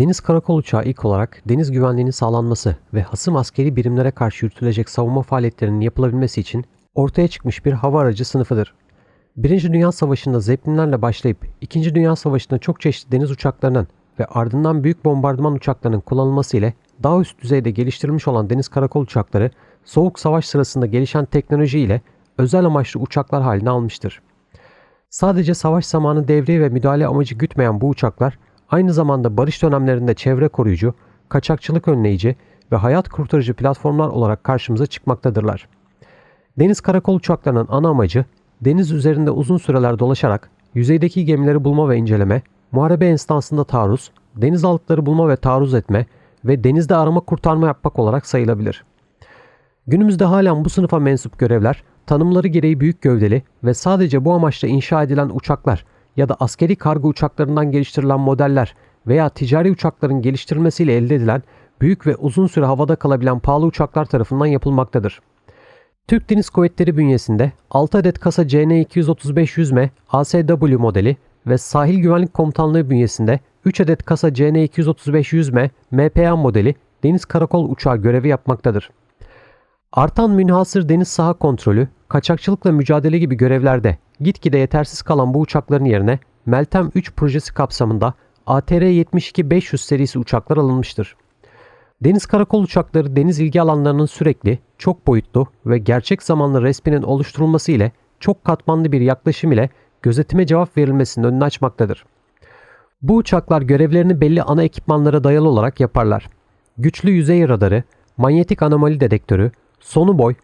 Deniz karakol uçağı ilk olarak deniz güvenliğinin sağlanması ve hasım askeri birimlere karşı yürütülecek savunma faaliyetlerinin yapılabilmesi için ortaya çıkmış bir hava aracı sınıfıdır. Birinci Dünya Savaşı'nda Zeppelinlerle başlayıp İkinci Dünya Savaşı'nda çok çeşitli deniz uçaklarının ve ardından büyük bombardıman uçaklarının kullanılması ile daha üst düzeyde geliştirilmiş olan deniz karakol uçakları Soğuk Savaş sırasında gelişen teknoloji ile özel amaçlı uçaklar haline almıştır. Sadece savaş zamanı devriye ve müdahale amacı gütmeyen bu uçaklar aynı zamanda barış dönemlerinde çevre koruyucu, kaçakçılık önleyici ve hayat kurtarıcı platformlar olarak karşımıza çıkmaktadırlar. Deniz karakol uçaklarının ana amacı deniz üzerinde uzun süreler dolaşarak yüzeydeki gemileri bulma ve inceleme, muharebe estansında taarruz, denizaltıları bulma ve taarruz etme ve denizde arama kurtarma yapmak olarak sayılabilir. Günümüzde halen bu sınıfa mensup görevler tanımları gereği büyük gövdeli ve sadece bu amaçla inşa edilen uçaklar ya da askeri kargo uçaklarından geliştirilen modeller veya ticari uçakların geliştirilmesiyle elde edilen büyük ve uzun süre havada kalabilen pahalı uçaklar tarafından yapılmaktadır. Türk Deniz Kuvvetleri bünyesinde 6 adet kasa CN-235 yüzme ASW modeli ve Sahil Güvenlik Komutanlığı bünyesinde 3 adet kasa CN-235 yüzme MPA modeli deniz karakol uçağı görevi yapmaktadır. Artan münhasır deniz saha kontrolü, kaçakçılıkla mücadele gibi görevlerde gitgide yetersiz kalan bu uçakların yerine Meltem 3 projesi kapsamında ATR-72-500 serisi uçaklar alınmıştır. Deniz karakol uçakları deniz ilgi alanlarının sürekli, çok boyutlu ve gerçek zamanlı resminin oluşturulması ile çok katmanlı bir yaklaşım ile gözetime cevap verilmesinin önünü açmaktadır. Bu uçaklar görevlerini belli ana ekipmanlara dayalı olarak yaparlar. Güçlü yüzey radarı, manyetik anomali dedektörü, sonu boy,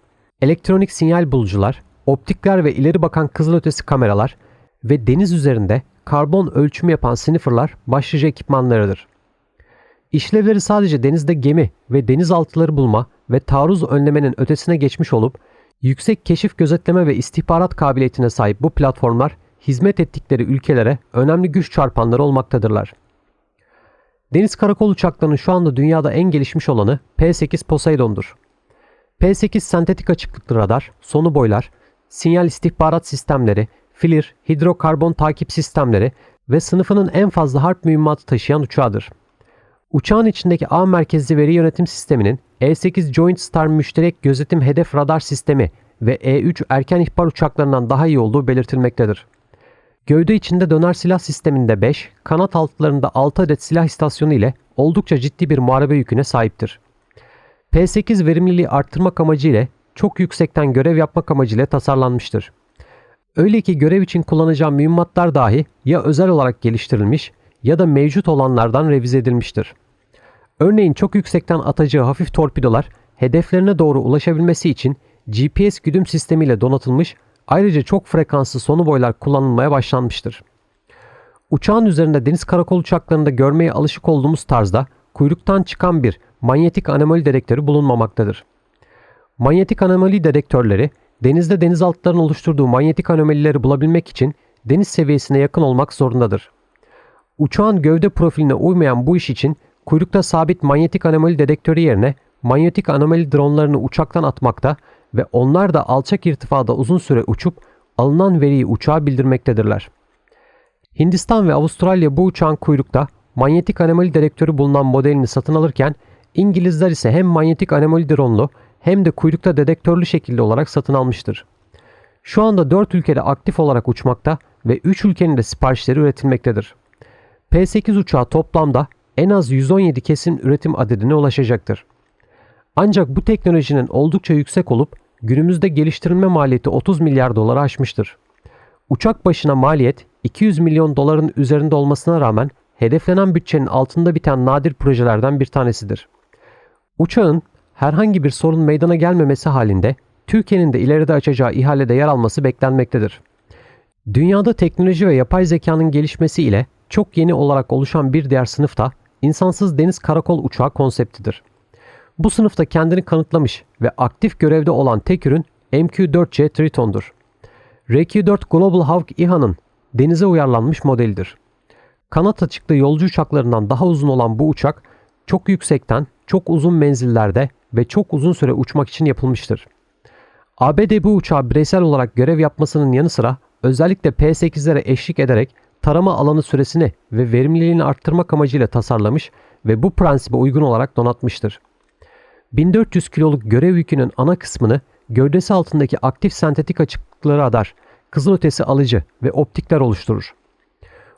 elektronik sinyal bulucular, optikler ve ileri bakan kızılötesi kameralar ve deniz üzerinde karbon ölçümü yapan snifferlar başlıca ekipmanlarıdır. İşlevleri sadece denizde gemi ve denizaltıları bulma ve taarruz önlemenin ötesine geçmiş olup yüksek keşif gözetleme ve istihbarat kabiliyetine sahip bu platformlar hizmet ettikleri ülkelere önemli güç çarpanları olmaktadırlar. Deniz karakol uçaklarının şu anda dünyada en gelişmiş olanı P-8 Poseidon'dur. P-8 sentetik açıklıklı radar, sonu boylar, sinyal istihbarat sistemleri, filir, hidrokarbon takip sistemleri ve sınıfının en fazla harp mühimmatı taşıyan uçağıdır. Uçağın içindeki A merkezli veri yönetim sisteminin E8 Joint Star müşterek gözetim hedef radar sistemi ve E3 erken ihbar uçaklarından daha iyi olduğu belirtilmektedir. Gövde içinde döner silah sisteminde 5, kanat altlarında 6 adet silah istasyonu ile oldukça ciddi bir muharebe yüküne sahiptir. P8 verimliliği arttırmak amacıyla çok yüksekten görev yapmak amacıyla tasarlanmıştır. Öyle ki görev için kullanacağım mühimmatlar dahi ya özel olarak geliştirilmiş ya da mevcut olanlardan revize edilmiştir. Örneğin çok yüksekten atacağı hafif torpidolar hedeflerine doğru ulaşabilmesi için GPS güdüm sistemiyle donatılmış ayrıca çok frekanslı sonu boylar kullanılmaya başlanmıştır. Uçağın üzerinde deniz karakol uçaklarında görmeye alışık olduğumuz tarzda kuyruktan çıkan bir manyetik anomali dedektörü bulunmamaktadır. Manyetik anomali dedektörleri denizde denizaltıların oluşturduğu manyetik anomalileri bulabilmek için deniz seviyesine yakın olmak zorundadır. Uçağın gövde profiline uymayan bu iş için kuyrukta sabit manyetik anomali dedektörü yerine manyetik anomali dronlarını uçaktan atmakta ve onlar da alçak irtifada uzun süre uçup alınan veriyi uçağa bildirmektedirler. Hindistan ve Avustralya bu uçağın kuyrukta manyetik anomali dedektörü bulunan modelini satın alırken İngilizler ise hem manyetik anomali dronlu hem de kuyrukta dedektörlü şekilde olarak satın almıştır. Şu anda 4 ülkede aktif olarak uçmakta ve 3 ülkenin de siparişleri üretilmektedir. P-8 uçağı toplamda en az 117 kesin üretim adedine ulaşacaktır. Ancak bu teknolojinin oldukça yüksek olup günümüzde geliştirilme maliyeti 30 milyar doları aşmıştır. Uçak başına maliyet 200 milyon doların üzerinde olmasına rağmen hedeflenen bütçenin altında biten nadir projelerden bir tanesidir. Uçağın herhangi bir sorun meydana gelmemesi halinde Türkiye'nin de ileride açacağı ihalede yer alması beklenmektedir. Dünyada teknoloji ve yapay zekanın gelişmesi ile çok yeni olarak oluşan bir diğer sınıf da insansız deniz karakol uçağı konseptidir. Bu sınıfta kendini kanıtlamış ve aktif görevde olan tek ürün MQ-4C Triton'dur. RQ-4 Global Hawk İHA'nın denize uyarlanmış modelidir. Kanat açıklı yolcu uçaklarından daha uzun olan bu uçak çok yüksekten, çok uzun menzillerde ve çok uzun süre uçmak için yapılmıştır. ABD bu uçağı bireysel olarak görev yapmasının yanı sıra özellikle P-8'lere eşlik ederek tarama alanı süresini ve verimliliğini arttırmak amacıyla tasarlamış ve bu prensibe uygun olarak donatmıştır. 1400 kiloluk görev yükünün ana kısmını gövdesi altındaki aktif sentetik açıklıkları radar, kızılötesi alıcı ve optikler oluşturur.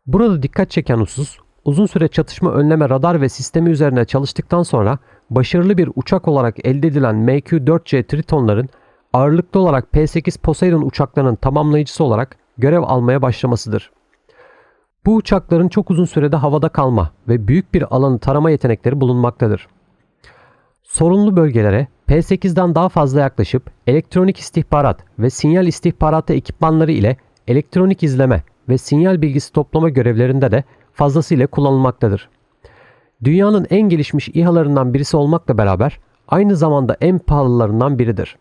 Burada dikkat çeken husus, uzun süre çatışma önleme radar ve sistemi üzerine çalıştıktan sonra başarılı bir uçak olarak elde edilen MQ-4C Triton'ların ağırlıklı olarak P-8 Poseidon uçaklarının tamamlayıcısı olarak görev almaya başlamasıdır. Bu uçakların çok uzun sürede havada kalma ve büyük bir alanı tarama yetenekleri bulunmaktadır. Sorunlu bölgelere P-8'den daha fazla yaklaşıp elektronik istihbarat ve sinyal istihbaratı ekipmanları ile elektronik izleme ve sinyal bilgisi toplama görevlerinde de fazlasıyla kullanılmaktadır. Dünyanın en gelişmiş İHA'larından birisi olmakla beraber aynı zamanda en pahalılarından biridir.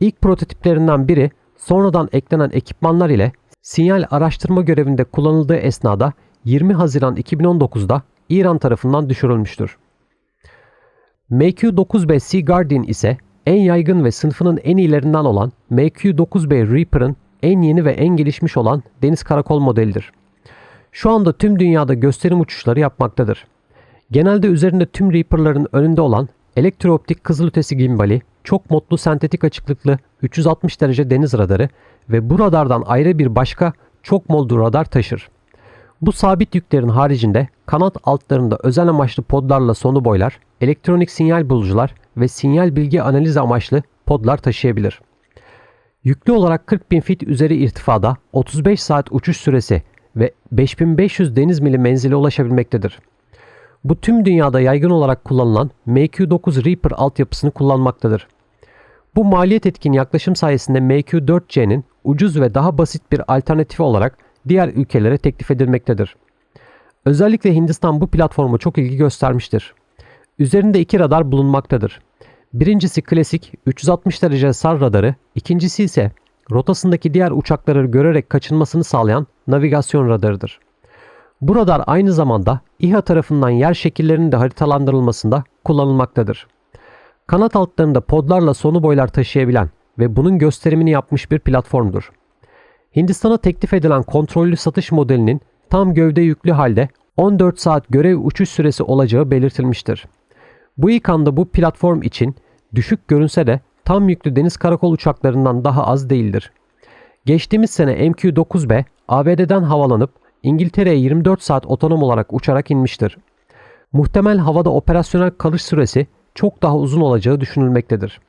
İlk prototiplerinden biri sonradan eklenen ekipmanlar ile sinyal araştırma görevinde kullanıldığı esnada 20 Haziran 2019'da İran tarafından düşürülmüştür. MQ-9B Sea Guardian ise en yaygın ve sınıfının en iyilerinden olan MQ-9B Reaper'ın en yeni ve en gelişmiş olan deniz karakol modelidir. Şu anda tüm dünyada gösterim uçuşları yapmaktadır. Genelde üzerinde tüm Reaper'ların önünde olan elektrooptik kızılötesi gimbali, çok modlu sentetik açıklıklı 360 derece deniz radarı ve bu radardan ayrı bir başka çok modlu radar taşır. Bu sabit yüklerin haricinde kanat altlarında özel amaçlı podlarla sonu boylar, elektronik sinyal bulucular ve sinyal bilgi analizi amaçlı podlar taşıyabilir. Yüklü olarak 40 bin fit üzeri irtifada 35 saat uçuş süresi ve 5500 deniz mili menzile ulaşabilmektedir. Bu tüm dünyada yaygın olarak kullanılan MQ-9 Reaper altyapısını kullanmaktadır. Bu maliyet etkin yaklaşım sayesinde MQ-4C'nin ucuz ve daha basit bir alternatifi olarak diğer ülkelere teklif edilmektedir. Özellikle Hindistan bu platforma çok ilgi göstermiştir. Üzerinde iki radar bulunmaktadır. Birincisi klasik 360 derece sar radarı, ikincisi ise rotasındaki diğer uçakları görerek kaçınmasını sağlayan navigasyon radarıdır. Bu radar aynı zamanda İHA tarafından yer şekillerinin de haritalandırılmasında kullanılmaktadır. Kanat altlarında podlarla sonu boylar taşıyabilen ve bunun gösterimini yapmış bir platformdur. Hindistan'a teklif edilen kontrollü satış modelinin tam gövde yüklü halde 14 saat görev uçuş süresi olacağı belirtilmiştir. Bu ilk anda bu platform için düşük görünse de tam yüklü deniz karakol uçaklarından daha az değildir. Geçtiğimiz sene MQ-9B ABD'den havalanıp İngiltere'ye 24 saat otonom olarak uçarak inmiştir. Muhtemel havada operasyonel kalış süresi çok daha uzun olacağı düşünülmektedir.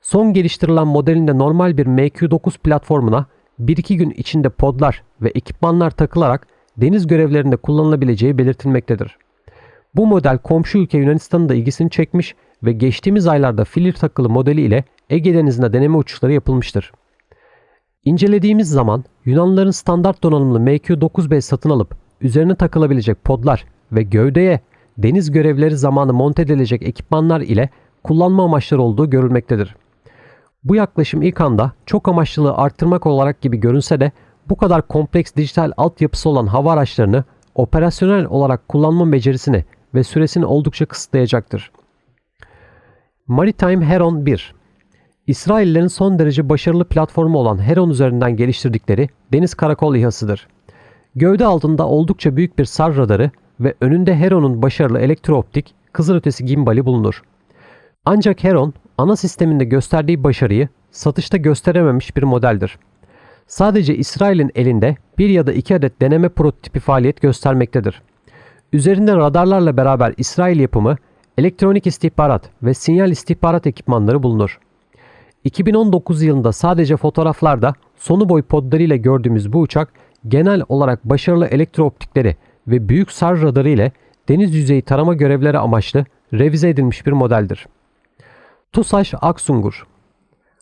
Son geliştirilen modelinde normal bir MQ-9 platformuna 1-2 gün içinde podlar ve ekipmanlar takılarak deniz görevlerinde kullanılabileceği belirtilmektedir. Bu model komşu ülke Yunanistan'ın da ilgisini çekmiş ve geçtiğimiz aylarda filir takılı modeli ile Ege Denizi'nde deneme uçuşları yapılmıştır. İncelediğimiz zaman Yunanlıların standart donanımlı MQ-9B satın alıp üzerine takılabilecek podlar ve gövdeye deniz görevleri zamanı monte edilecek ekipmanlar ile kullanma amaçları olduğu görülmektedir. Bu yaklaşım ilk anda çok amaçlılığı arttırmak olarak gibi görünse de bu kadar kompleks dijital altyapısı olan hava araçlarını operasyonel olarak kullanma becerisini ve süresini oldukça kısıtlayacaktır. Maritime Heron 1 İsraillerin son derece başarılı platformu olan Heron üzerinden geliştirdikleri deniz karakol İHA'sıdır. Gövde altında oldukça büyük bir sar radarı ve önünde Heron'un başarılı elektrooptik kızılötesi gimbali bulunur. Ancak Heron ana sisteminde gösterdiği başarıyı satışta gösterememiş bir modeldir. Sadece İsrail'in elinde bir ya da iki adet deneme prototipi faaliyet göstermektedir. Üzerinde radarlarla beraber İsrail yapımı elektronik istihbarat ve sinyal istihbarat ekipmanları bulunur. 2019 yılında sadece fotoğraflarda sonu boy podlarıyla gördüğümüz bu uçak genel olarak başarılı elektrooptikleri ve büyük sar radarı ile deniz yüzeyi tarama görevleri amaçlı revize edilmiş bir modeldir. TUSAŞ Aksungur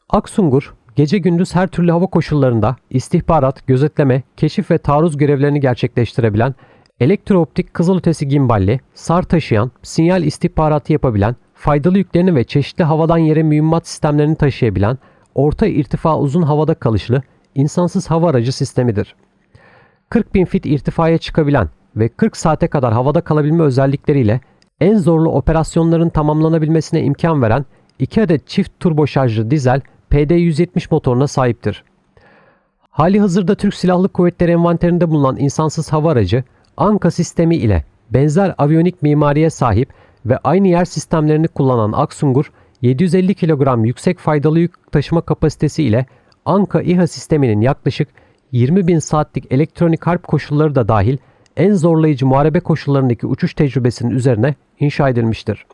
Aksungur, gece gündüz her türlü hava koşullarında istihbarat, gözetleme, keşif ve taarruz görevlerini gerçekleştirebilen, elektrooptik kızılötesi gimballi, sar taşıyan, sinyal istihbaratı yapabilen, faydalı yüklerini ve çeşitli havadan yere mühimmat sistemlerini taşıyabilen, orta irtifa uzun havada kalışlı, insansız hava aracı sistemidir. 40 bin fit irtifaya çıkabilen ve 40 saate kadar havada kalabilme özellikleriyle en zorlu operasyonların tamamlanabilmesine imkan veren 2 adet çift turbo şarjlı dizel PD-170 motoruna sahiptir. Hali hazırda Türk Silahlı Kuvvetleri envanterinde bulunan insansız hava aracı, Anka sistemi ile benzer aviyonik mimariye sahip ve aynı yer sistemlerini kullanan Aksungur, 750 kilogram yüksek faydalı yük taşıma kapasitesi ile Anka İHA sisteminin yaklaşık 20 bin saatlik elektronik harp koşulları da dahil en zorlayıcı muharebe koşullarındaki uçuş tecrübesinin üzerine inşa edilmiştir.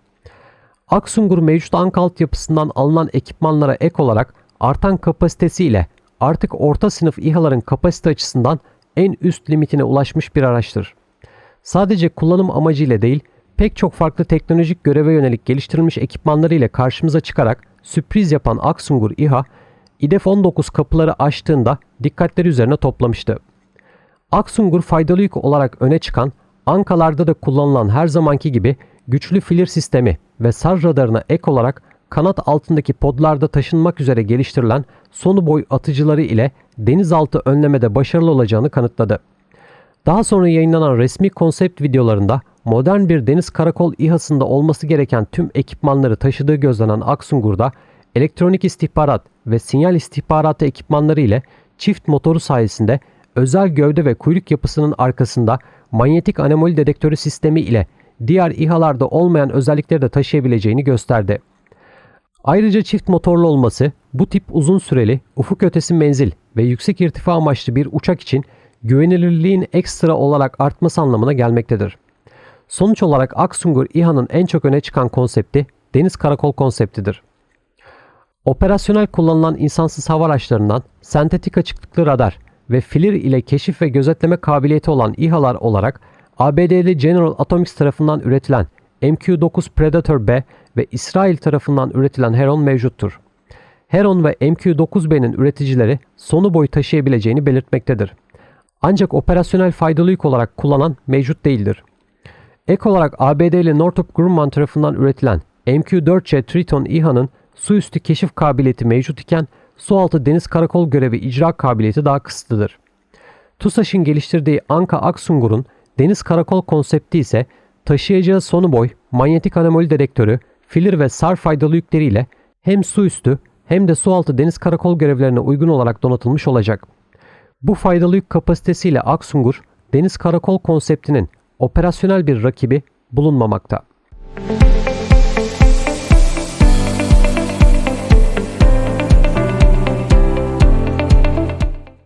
Aksungur mevcut Anka altyapısından alınan ekipmanlara ek olarak artan kapasitesiyle artık orta sınıf İHA'ların kapasite açısından en üst limitine ulaşmış bir araçtır. Sadece kullanım amacıyla değil, pek çok farklı teknolojik göreve yönelik geliştirilmiş ekipmanları ile karşımıza çıkarak sürpriz yapan Aksungur İHA, İDEF 19 kapıları açtığında dikkatleri üzerine toplamıştı. Aksungur faydalı yük olarak öne çıkan, Ankalarda da kullanılan her zamanki gibi güçlü filir sistemi ve sar radarına ek olarak kanat altındaki podlarda taşınmak üzere geliştirilen sonu boy atıcıları ile denizaltı önlemede başarılı olacağını kanıtladı. Daha sonra yayınlanan resmi konsept videolarında modern bir deniz karakol İHA'sında olması gereken tüm ekipmanları taşıdığı gözlenen Aksungur'da elektronik istihbarat ve sinyal istihbaratı ekipmanları ile çift motoru sayesinde özel gövde ve kuyruk yapısının arkasında manyetik anomali dedektörü sistemi ile diğer İHA'larda olmayan özellikleri de taşıyabileceğini gösterdi. Ayrıca çift motorlu olması bu tip uzun süreli, ufuk ötesi menzil ve yüksek irtifa amaçlı bir uçak için güvenilirliğin ekstra olarak artması anlamına gelmektedir. Sonuç olarak Aksungur İHA'nın en çok öne çıkan konsepti deniz karakol konseptidir. Operasyonel kullanılan insansız hava araçlarından sentetik açıklıklı radar ve filir ile keşif ve gözetleme kabiliyeti olan İHA'lar olarak ABD'li General Atomics tarafından üretilen MQ-9 Predator B ve İsrail tarafından üretilen Heron mevcuttur. Heron ve MQ-9B'nin üreticileri sonu boy taşıyabileceğini belirtmektedir. Ancak operasyonel faydalı yük olarak kullanan mevcut değildir. Ek olarak ABD'li Northrop Grumman tarafından üretilen MQ-4C Triton İHA'nın su üstü keşif kabiliyeti mevcut iken su altı deniz karakol görevi icra kabiliyeti daha kısıtlıdır. TUSAŞ'ın geliştirdiği Anka Aksungur'un deniz karakol konsepti ise taşıyacağı sonu boy, manyetik anomali dedektörü, filir ve sar faydalı yükleriyle hem su üstü hem de su altı deniz karakol görevlerine uygun olarak donatılmış olacak. Bu faydalı yük kapasitesiyle Aksungur, deniz karakol konseptinin operasyonel bir rakibi bulunmamakta.